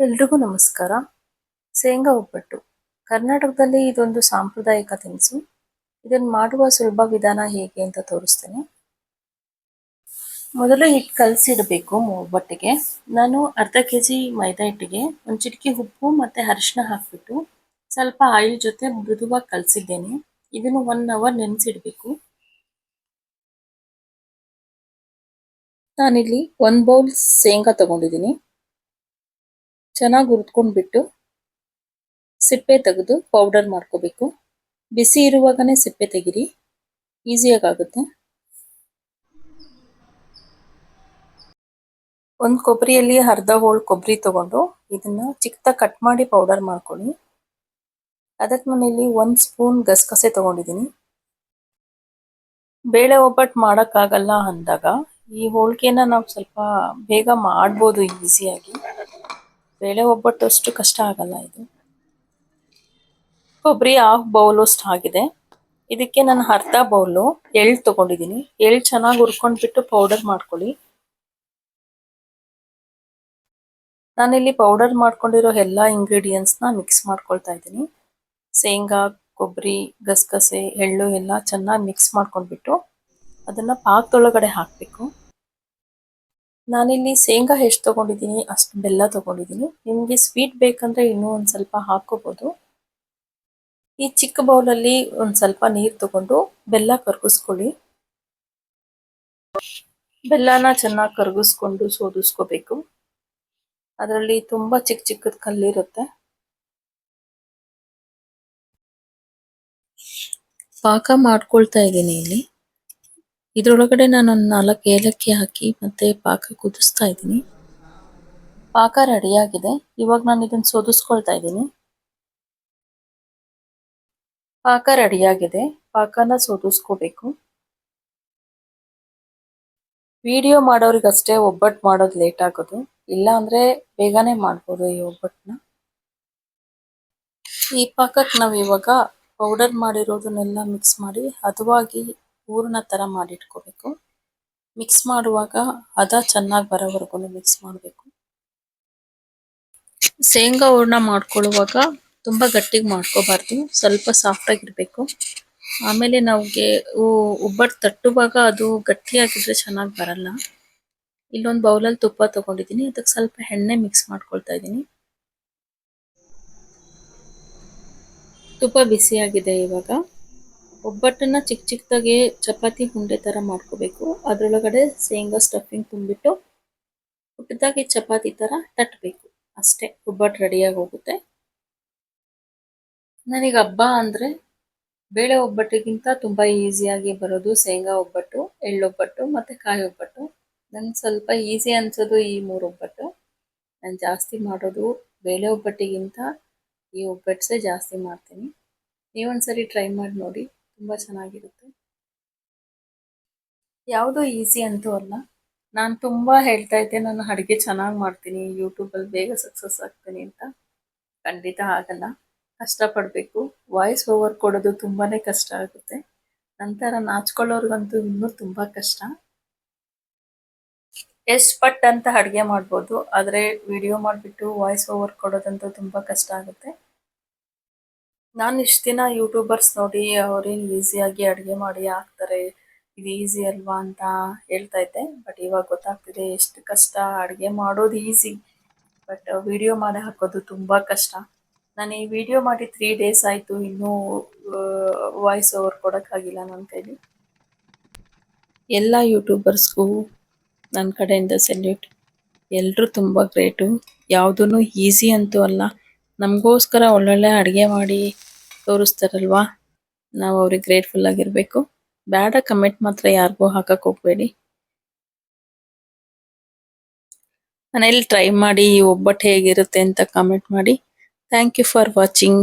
ಎಲ್ರಿಗೂ ನಮಸ್ಕಾರ. ಶೇಂಗಾ ಒಬ್ಬಟ್ಟು. ಕರ್ನಾಟಕದಲ್ಲಿ ಇದೊಂದು ಸಾಂಪ್ರದಾಯಿಕ ತಿನಿಸು. ಇದನ್ನು ಮಾಡುವ ಸುಲಭ ವಿಧಾನ ಹೇಗೆ ಅಂತ ತೋರಿಸ್ತೇನೆ. ಮೊದಲು ಹಿಟ್ಟು ಕಲಸಿಡಬೇಕು ಒಬ್ಬಟ್ಟಿಗೆ. ನಾನು ಅರ್ಧ ಕೆ ಜಿ ಮೈದಾ ಹಿಟ್ಟಿಗೆ, ಒಂದು ಚಿಟಿಕೆ ಉಪ್ಪು ಮತ್ತು ಅರಿಶಿನ ಹಾಕಿಬಿಟ್ಟು ಸ್ವಲ್ಪ ಆಯಿಲ್ ಜೊತೆ ಮೃದುವಾಗಿ ಕಲಸಿದ್ದೇನೆ. ಇದನ್ನು ಒನ್ ಅವರ್ ನೆನೆಸಿಡಬೇಕು. ನಾನಿಲ್ಲಿ ಒಂದು ಬೌಲ್ ಶೇಂಗಾ ತಗೊಂಡಿದ್ದೀನಿ. ಚೆನ್ನಾಗಿ ಹುರ್ಕೊಂಡ್ಬಿಟ್ಟು ಸಿಪ್ಪೆ ತೆಗೆದು ಪೌಡರ್ ಮಾಡ್ಕೋಬೇಕು. ಬಿಸಿ ಇರುವಾಗನೇ ಸಿಪ್ಪೆ ತೆಗಿರಿ. ಈಸಿಯಾಗಿ ಆಗುತ್ತೆ. ಒಂದು ಕೊಬ್ಬರಿಯಲ್ಲಿ ಅರ್ಧ ಹೋಳು ಕೊಬ್ಬರಿ ತಗೊಂಡು ಇದನ್ನ ಚಿಕ್ಕದಾಗಿ ಕಟ್ ಮಾಡಿ ಪೌಡರ್ ಮಾಡ್ಕೊಳ್ಳಿ. ಅದಕ್ಕೆ ಮನೆಯಲ್ಲಿ ಒಂದು ಸ್ಪೂನ್ ಗಸಗಸೆ ತಗೊಂಡಿದ್ದೀನಿ ಬೇಳೆ ಒಬ್ಬಟ್ಟು ಮಾಡೋಕ್ಕಾಗಲ್ಲ ಅಂದಾಗ ಈ ಹೋಳಿಗೆನ ನಾವು ಸ್ವಲ್ಪ ಬೇಗ ಮಾಡ್ಬೋದು ಈಸಿಯಾಗಿ. ಬೇಳೆ ಒಬ್ಬಟ್ಟು ಅಷ್ಟು ಕಷ್ಟ ಆಗಲ್ಲ ಇದು. ಕೊಬ್ಬರಿ ಹಾಫ್ ಬೌಲ್ ಅಷ್ಟು ಆಗಿದೆ. ಇದಕ್ಕೆ ನಾನು ಅರ್ಧ ಬೌಲು ಎಳ್ಳು ತಗೊಂಡಿದ್ದೀನಿ. ಎಳ್ಳು ಚೆನ್ನಾಗಿ ಹುರ್ಕೊಂಡ್ಬಿಟ್ಟು ಪೌಡರ್ ಮಾಡ್ಕೊಳ್ಳಿ. ನಾನಿಲ್ಲಿ ಪೌಡರ್ ಮಾಡ್ಕೊಂಡಿರೋ ಎಲ್ಲ ಇಂಗ್ರೀಡಿಯೆಂಟ್ಸ್ನ ಮಿಕ್ಸ್ ಮಾಡ್ಕೊಳ್ತಾ ಇದ್ದೀನಿ. ಶೇಂಗಾ, ಕೊಬ್ಬರಿ, ಗಸಗಸೆ, ಎಳ್ಳು ಎಲ್ಲ ಚೆನ್ನಾಗಿ ಮಿಕ್ಸ್ ಮಾಡ್ಕೊಂಡ್ಬಿಟ್ಟು ಅದನ್ನು ಪಾಕದೊಳಗಡೆ ಹಾಕಬೇಕು. ನಾನಿಲ್ಲಿ ಶೇಂಗಾ ಎಷ್ಟು ತೊಗೊಂಡಿದ್ದೀನಿ, ಅಷ್ಟು ಬೆಲ್ಲ ತೊಗೊಂಡಿದ್ದೀನಿ. ನಿಮಗೆ ಸ್ವೀಟ್ ಬೇಕಂದರೆ ಇನ್ನೂ ಒಂದು ಸ್ವಲ್ಪ ಹಾಕ್ಕೋಬೋದು. ಈ ಚಿಕ್ಕ ಬೌಲಲ್ಲಿ ಒಂದು ಸ್ವಲ್ಪ ನೀರು ತಗೊಂಡು ಬೆಲ್ಲ ಕರಗಿಸ್ಕೊಳ್ಳಿ. ಬೆಲ್ಲನ ಚೆನ್ನಾಗಿ ಕರಗಿಸ್ಕೊಂಡು ಸೋದಿಸ್ಕೋಬೇಕು. ಅದರಲ್ಲಿ ತುಂಬ ಚಿಕ್ಕ ಚಿಕ್ಕದ ಕಲ್ಲಿರುತ್ತೆ. ಪಾಕ ಮಾಡ್ಕೊಳ್ತಾ ಇದ್ದೀನಿ ಇಲ್ಲಿ. ಇದ್ರೊಳಗಡೆ ನಾನು ಒಂದು ನಾಲ್ಕು ಏಲಕ್ಕಿ ಹಾಕಿ ಮತ್ತೆ ಪಾಕ ಕುದಿಸ್ತಾ ಇದ್ದೀನಿ. ಪಾಕ ರೆಡಿಯಾಗಿದೆ ಇವಾಗ ನಾನು ಇದನ್ನು ಸೋದಿಸ್ಕೊಳ್ತಾ ಇದ್ದೀನಿ. ಪಾಕ ರೆಡಿಯಾಗಿದೆ ಪಾಕನ ಸೋದಿಸ್ಕೋಬೇಕು. ವಿಡಿಯೋ ಮಾಡೋರಿಗಷ್ಟೇ ಒಬ್ಬಟ್ಟು ಮಾಡೋದು ಲೇಟ್ ಆಗೋದು. ಇಲ್ಲ ಅಂದ್ರೆ ಬೇಗನೆ ಮಾಡ್ಬೋದು ಈ ಒಬ್ಬಟ್ಟನ್ನ ಈ ಪಾಕಕ್ಕೆ ನಾವು ಇವಾಗ ಪೌಡರ್ ಮಾಡಿರೋದನ್ನೆಲ್ಲ ಮಿಕ್ಸ್ ಮಾಡಿ, ಹದವಾಗಿ ಹೂರ್ಣ ಥರ ಮಾಡಿಟ್ಕೋಬೇಕು. ಮಿಕ್ಸ್ ಮಾಡುವಾಗ ಹದ ಚೆನ್ನಾಗಿ ಬರೋವರೆಗೂ ಮಿಕ್ಸ್ ಮಾಡಬೇಕು. ಶೇಂಗಾ ಹೂರ್ಣ ಮಾಡ್ಕೊಳ್ಳುವಾಗ ತುಂಬ ಗಟ್ಟಿಗೆ ಮಾಡ್ಕೋಬಾರ್ದು, ಸ್ವಲ್ಪ ಸಾಫ್ಟ್ ಸಾಫ್ಟಾಗಿರಬೇಕು ಆಮೇಲೆ ನಮಗೆ ಉಬ್ಬಟ್ಟು ತಟ್ಟುವಾಗ ಅದು ಗಟ್ಟಿಯಾಗಿದ್ರೆ ಚೆನ್ನಾಗಿ ಬರಲ್ಲ. ಇಲ್ಲೊಂದು ಬೌಲಲ್ಲಿ ತುಪ್ಪ ತಗೊಂಡಿದ್ದೀನಿ ಅದಕ್ಕೆ ಸ್ವಲ್ಪ ಎಣ್ಣೆ ಮಿಕ್ಸ್ ಮಾಡ್ಕೊಳ್ತಾ ಇದ್ದೀನಿ ತುಪ್ಪ ಬಿಸಿಯಾಗಿದೆ ಇವಾಗ. ಒಬ್ಬಟ್ಟನ್ನ ಚಿಕ್ಕ ಚಿಕ್ಕದಾಗಿ ಚಪಾತಿ ಉಂಡೆ ಥರ ಮಾಡ್ಕೋಬೇಕು. ಅದರೊಳಗಡೆ ಶೇಂಗಾ ಸ್ಟಫಿಂಗ್ ತುಂಬಿಟ್ಟು ಪುಟ್ಟದಾಗಿ ಚಪಾತಿ ಥರ ತಟ್ಟಬೇಕು ಅಷ್ಟೇ, ಒಬ್ಬಟ್ಟು ರೆಡಿಯಾಗಿ ಹೋಗುತ್ತೆ. ನನಗೆ ಹಬ್ಬ ಅಂದರೆ ಬೇಳೆ ಒಬ್ಬಟ್ಟಿಗಿಂತ ತುಂಬ ಈಸಿಯಾಗಿ ಬರೋದು ಶೇಂಗಾ ಒಬ್ಬಟ್ಟು, ಎಳ್ಳೊಬ್ಬಟ್ಟು ಮತ್ತು ಕಾಯಿ ಒಬ್ಬಟ್ಟು. ನಂಗೆ ಸ್ವಲ್ಪ ಈಸಿ ಅನ್ಸೋದು ಈ ಮೂರು ಒಬ್ಬಟ್ಟು. ನಾನು ಜಾಸ್ತಿ ಮಾಡೋದು ಬೇಳೆ ಒಬ್ಬಟ್ಟಿಗಿಂತ ಈ ಒಬ್ಬಟ್ಟೇ ಜಾಸ್ತಿ ಮಾಡ್ತೀನಿ. ನೀವೊಂದ್ಸರಿ ಟ್ರೈ ಮಾಡಿ ನೋಡಿ. ತುಂಬ ಚೆನ್ನಾಗಿರುತ್ತೆ. ಯಾವುದೋ ಈಸಿ ಅಂತೂ ಅಲ್ಲ. ನಾನು ತುಂಬ ಹೇಳ್ತಾ ಇದ್ದೆ, ನಾನು ಅಡುಗೆ ಚೆನ್ನಾಗಿ ಮಾಡ್ತೀನಿ ಯೂಟ್ಯೂಬಲ್ಲಿ ಬೇಗ ಸಕ್ಸಸ್ ಆಗ್ತೀನಿ ಅಂತ. ಖಂಡಿತ ಆಗಲ್ಲ. ಕಷ್ಟಪಡಬೇಕು. ವಾಯ್ಸ್ ಓವರ್ ಕೊಡೋದು ತುಂಬಾ ಕಷ್ಟ ಆಗುತ್ತೆ. ನಂತರ ನಾಚ್ಕೊಳ್ಳೋರ್ಗಂತೂ ಇನ್ನೂ ತುಂಬ ಕಷ್ಟ. ಎಷ್ಟು ಪಟ್ ಅಂತ ಅಡುಗೆ ಮಾಡ್ಬೋದು, ಆದರೆ ವಿಡಿಯೋ ಮಾಡಿಬಿಟ್ಟು ವಾಯ್ಸ್ ಓವರ್ ಕೊಡೋದಂತೂ ತುಂಬ ಕಷ್ಟ ಆಗುತ್ತೆ. ನಾನು ಇಷ್ಟು ದಿನ ಯೂಟ್ಯೂಬರ್ಸ್ ನೋಡಿ ಅವ್ರೇನು ಈಸಿಯಾಗಿ ಅಡುಗೆ ಮಾಡಿ ಹಾಕ್ತಾರೆ, ಇದು ಈಸಿ ಅಲ್ವಾ ಅಂತ ಹೇಳ್ತಾ ಇದ್ದೆ. ಬಟ್ ಇವಾಗ ಗೊತ್ತಾಗ್ತಿದೆ ಎಷ್ಟು ಕಷ್ಟ, ಅಡುಗೆ ಮಾಡೋದು ಈಸಿ ಬಟ್ ವಿಡಿಯೋ ಮಾಡಿ ಹಾಕೋದು ತುಂಬ ಕಷ್ಟ. ನಾನು ಈ ವಿಡಿಯೋ ಮಾಡಿ ತ್ರೀ ಡೇಸ್ ಆಯಿತು, ಇನ್ನೂ ವಾಯ್ಸ್ ಓವರ್ ಕೊಡೋಕ್ಕಾಗಿಲ್ಲ ನನ್ನ ಕೈಲಿ. ಎಲ್ಲ ಯೂಟ್ಯೂಬರ್ಸ್ಗೂ ನನ್ನ ಕಡೆಯಿಂದ ಸೆಲ್ಯೂಟ್ ಎಲ್ಲರೂ ತುಂಬ ಗ್ರೇಟು ಯಾವುದೂ ಈಸಿ ಅಂತೂ ಅಲ್ಲ. ನಮಗೋಸ್ಕರ ಒಳ್ಳೊಳ್ಳೆ ಅಡುಗೆ ಮಾಡಿ ತೋರಿಸ್ತಾರಲ್ವಾ? ನಾವು ಅವ್ರಿಗೆ ಗ್ರೇಟ್ಫುಲ್ ಆಗಿರಬೇಕು. ಬೇಡ ಕಮೆಂಟ್ ಮಾತ್ರ ಯಾರಿಗೂ ಹಾಕಕ್ಕೆ ಹೋಗಬೇಡಿ. ಮನೇಲಿ ಟ್ರೈ ಮಾಡಿ, ಒಬ್ಬಟ್ಟು ಹೇಗಿರುತ್ತೆ ಅಂತ ಕಮೆಂಟ್ ಮಾಡಿ. Thank you for watching